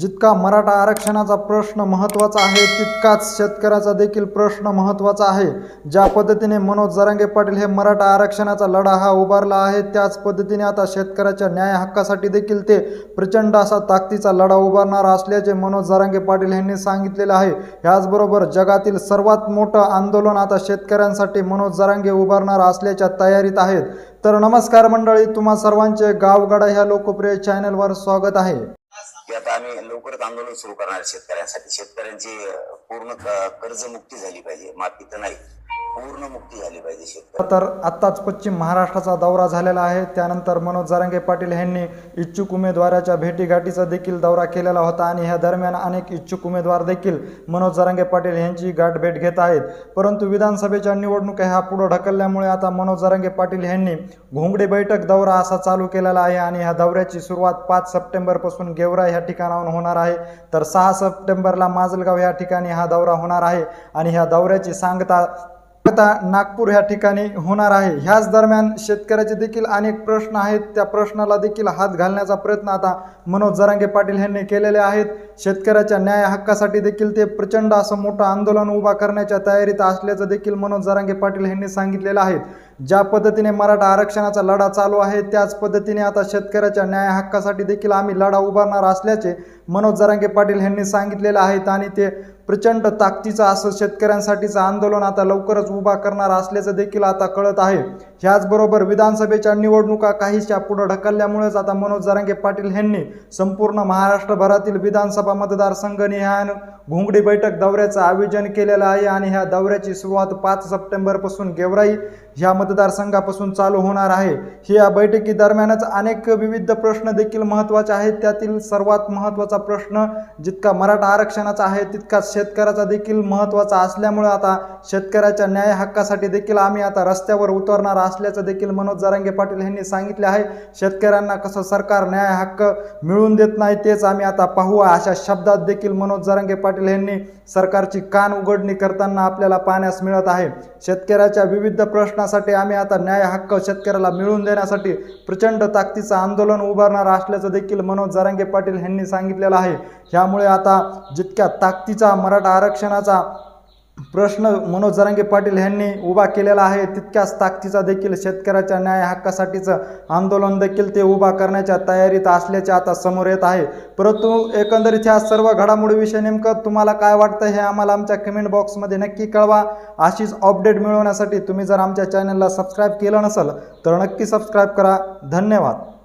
जितका मराठा आरक्षणाचा प्रश्न महत्त्वाचा आहे तितकाच शेतकऱ्याचा देखील प्रश्न महत्त्वाचा आहे. ज्या पद्धतीने मनोज जरांगे पाटील हे मराठा आरक्षणाचा लढा हा उभारला आहे त्याच पद्धतीने आता शेतकऱ्याच्या न्याय हक्कासाठी देखील ते प्रचंड असा ताकदीचा लढा उभारणार असल्याचे मनोज जरांगे पाटील यांनी सांगितलेलं आहे. याचबरोबर जगातील सर्वात मोठं आंदोलन आता शेतकऱ्यांसाठी मनोज जरांगे उभारणार असल्याच्या तयारीत आहेत. तर नमस्कार मंडळी तुम्हा सर्वांचे गावगाडा ह्या लोकप्रिय चॅनलवर स्वागत आहे. आम्ही लवकरच आंदोलन सुरू करणार शेतकऱ्यांसाठी. शेतकऱ्यांची पूर्ण कर्ज कर्जमुक्ती झाली पाहिजे. माफी तर नाही. पूर्ण मुक्ती झाली पाहिजे शेतकरी. तर आत्ताच पश्चिम महाराष्ट्राचा दौरा झालेला आहे. त्यानंतर मनोज जारांगे पाटील यांनी इच्छुक उमेदवाराच्या भेटीगाठीचा देखील दौरा केलेला होता आणि ह्या दरम्यान अनेक इच्छुक उमेदवार देखील मनोज जरांगे पाटील यांची गाठभेट घेत आहेत. परंतु विधानसभेच्या निवडणुका ह्या पुढे ढकलल्यामुळे आता मनोज जारांगे पाटील यांनी घोंगडे बैठक दौरा असा चालू केलेला आहे आणि ह्या दौऱ्याची सुरुवात पाच सप्टेंबरपासून गेवरा ह्या ठिकाणाहून होणार आहे. तर सहा सप्टेंबरला माजलगाव या ठिकाणी हा दौरा होणार आहे आणि ह्या दौऱ्याची सांगता आता नागपूर ह्या ठिकाणी होणार आहे. ह्याच दरम्यान शेतकऱ्याचे देखील अनेक प्रश्न आहेत. त्या प्रश्नाला देखील हात घालण्याचा प्रयत्न आता मनोज जरांगे पाटील यांनी केलेले आहेत. शेतकऱ्याच्या न्याय हक्कासाठी देखील ते प्रचंड असं मोठं आंदोलन उभा करण्याच्या तयारीत असल्याचं देखील मनोज जरांगे पाटील यांनी सांगितलेलं आहे. ज्या पद्धतीने मराठा आरक्षणाचा लढा चालू आहे त्याच पद्धतीने आता शेतकऱ्याच्या न्याय हक्कासाठी देखील आम्ही लढा उभारणार असल्याचे मनोज जरांगे पाटील यांनी सांगितलेलं आहेत आणि ते प्रचंड ताकदीचं असं शेतकऱ्यांसाठीचं आंदोलन आता लवकरच उभा करणार असल्याचं देखील आता कळत आहे. ह्याचबरोबर विधानसभेच्या निवडणुका काहीशा पुढं ढकलल्यामुळेच आता मनोज जरांगे पाटील यांनी संपूर्ण महाराष्ट्रभरातील विधानसभा मतदारसंघ निहान घोंगडी बैठक दौऱ्याचं आयोजन केलेलं आहे आणि ह्या दौऱ्याची सुरुवात पाच सप्टेंबरपासून गेवराई ह्या मतदारसंघापासून चालू होणार आहे. ही या बैठकी दरम्यानच अनेक विविध प्रश्न देखील महत्त्वाचे आहेत. त्यातील सर्वात महत्त्वाचा प्रश्न जितका मराठा आरक्षणाचा आहे तितकाच शेतकऱ्याचा देखील महत्त्वाचा असल्यामुळे आता शेतकऱ्याच्या न्याय हक्कासाठी देखील आम्ही आता रस्त्यावर उतरणार असल्याचं देखील मनोज जरांगे पाटील यांनी सांगितले आहे. शेतकऱ्यांना कसं सरकार न्याय हक्क मिळवून देत नाही तेच आम्ही आता पाहू. अशा शब्दात देखील मनोज जरांगे पाटील यांनी सरकारची कान उघडणी करताना आपल्याला पाहण्यास मिळत आहे. शेतकऱ्याच्या विविध प्रश्नासाठी आम्ही आता न्याय हक्क शेतकऱ्याला मिळवून देण्यासाठी प्रचंड ताकदीचं आंदोलन उभारणार असल्याचं देखील मनोज जरांगे पाटील यांनी सांगितलेलं आहे. ह्यामुळे आता जितक्या ताकदीचा मराठा आरक्षणाचा प्रश्न मनोज जरांगे पाटील यांनी उभा केलेला आहे. तितक्याच ताकदीचा देखील शेतकऱ्याच्या न्याय हक्कासाठीचं आंदोलन देखील ते उभा करण्याच्या तयारीत असल्याचे आता समोर येत आहे. परंतु एकंदरीत ह्या सर्व घडामोडीविषयी नेमकं तुम्हाला काय वाटतं हे आम्हाला आमच्या कमेंट बॉक्समध्ये नक्की कळवा. अशीच अपडेट मिळवण्यासाठी तुम्ही जर आमच्या चॅनलला सबस्क्राईब केलं नसेल तर नक्की सबस्क्राईब करा. धन्यवाद.